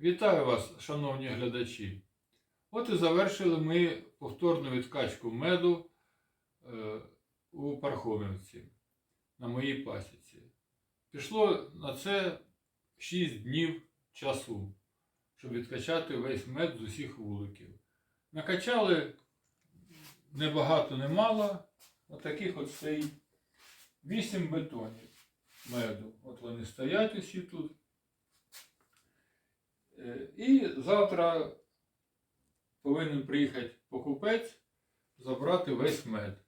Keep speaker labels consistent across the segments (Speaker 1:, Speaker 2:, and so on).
Speaker 1: Вітаю вас, шановні глядачі. От і завершили ми повторну відкачку меду е, у Пархомівці на моїй пасіці. Пішло на це 6 днів часу, щоб відкачати весь мед з усіх вуликів. Накачали небагато, немало, отаких от стоїть 8 бетонів меду. От вони стоять усі тут. Е, І завтра повинен приїхати покупець, забрати весь мед,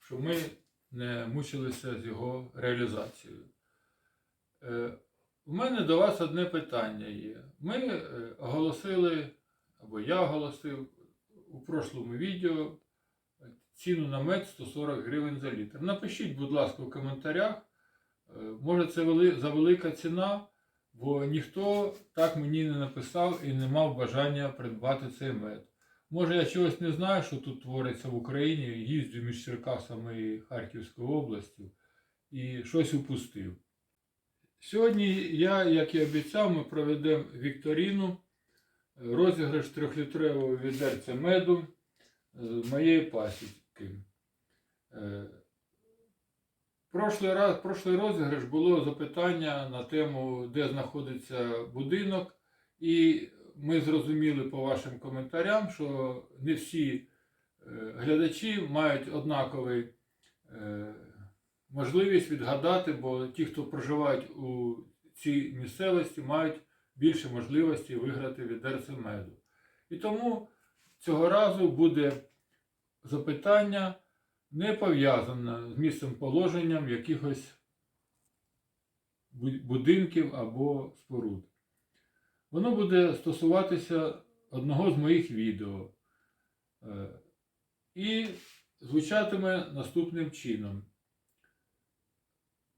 Speaker 1: щоб ми не мучилися з його реалізацією. Е, У мене до вас одне питання є. Ми е, оголосили, або я оголосив у прошлому відео ціну на мед 140 гривень за літр. Напишіть, будь ласка, в коментарях. Е, Може, це вели- завелика ціна, бо ніхто так мені не написав і не мав бажання придбати цей мед. Може, я чогось не знаю, що тут твориться в Україні, їздю між Черкасами і Харківською областю і щось упустив. Сьогодні я, як і обіцяв, ми проведемо вікторіну, е, розіграш трьохлітрового відерця меду з моєї пасіки. Е, Прошлий раз, прошлий розіграш було запитання на тему, де знаходиться будинок, і ми зрозуміли по вашим коментарям, що не всі е, глядачі мають однакову можливість відгадати, бо ті, хто проживають у цій місцевості, мають більше можливості виграти відерце меду. І тому цього разу буде запитання не пов'язане з місцем положенням якихось будинків або споруд. Воно буде стосуватися одного з моїх відео. Е, І звучатиме наступним чином.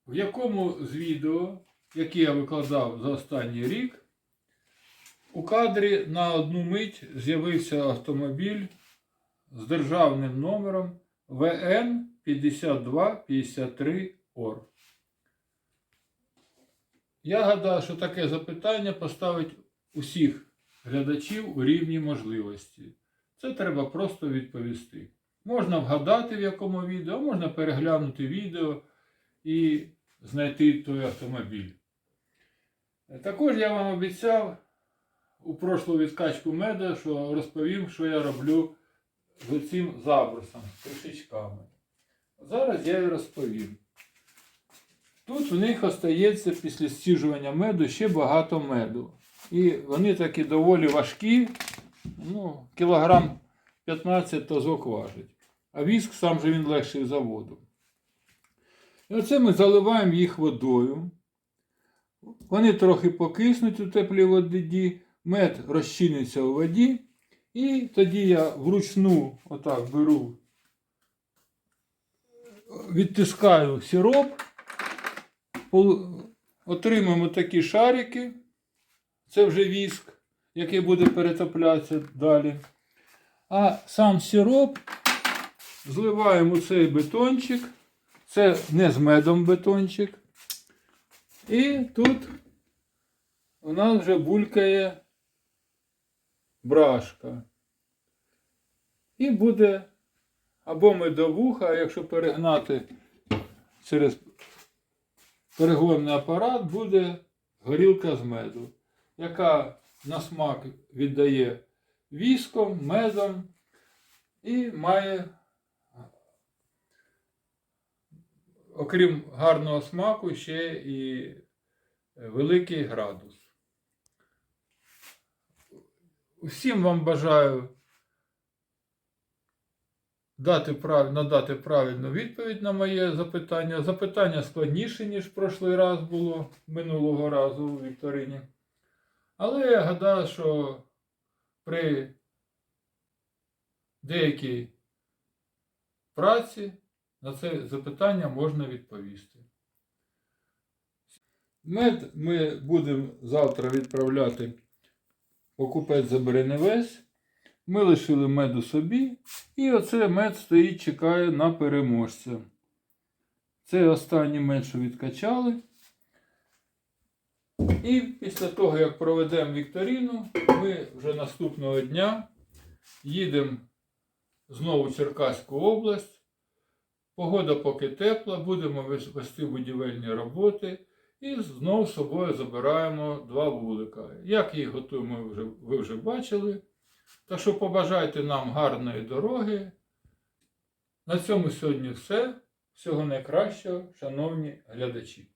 Speaker 1: В якому з відео, які я викладав за останній рік, у кадрі на одну мить з'явився автомобіль з державним номером ВН 5253 ОР. Я гадаю, що таке запитання поставить усіх глядачів у рівні можливості. Це треба просто відповісти. Можна вгадати, в якому відео, можна переглянути відео і знайти той автомобіль. Також я вам обіцяв у прошлу відкачку меда, що розповім, що я роблю з цим забросом, кришечками. Зараз я і розповім. Тут в них остається після стіжування меду ще багато меду. І вони такі доволі важкі, ну, кілограм 15 тазок важить. А віск сам же він легший за воду. І оце ми заливаємо їх водою. Вони трохи покиснуть у теплій воді, мед розчиниться у воді. І тоді я вручну отак беру, відтискаю сироп, отримаємо такі шарики. Це вже віск, який буде перетоплятися далі. А сам сироп зливаємо цей бетончик. Це не з медом бетончик. І тут у нас вже булькає брашка. І буде або медовуха, якщо перегнати через перегонний апарат, буде горілка з меду, яка на смак віддає віском, медом і має, окрім гарного смаку, ще і великий градус. Усім вам бажаю дати надати правильну відповідь на моє запитання. Запитання складніше, ніж прошлий раз було минулого разу у Вікторині. Але я гадаю, що при деякій праці на це запитання можна відповісти. Мед ми будемо завтра відправляти покупець забере не весь. Ми лишили меду собі. І оце мед стоїть, чекає на переможця. Це останній мед, що відкачали. І після того, як проведемо вікторину, ми вже наступного дня їдемо знову в Черкаську область. Погода поки тепла, будемо вес- вести будівельні роботи і знову з собою забираємо два вулика. Як їх готуємо, ви вже, бачили. Так що побажайте нам гарної дороги. На цьому сьогодні все. Всього найкращого, шановні глядачі.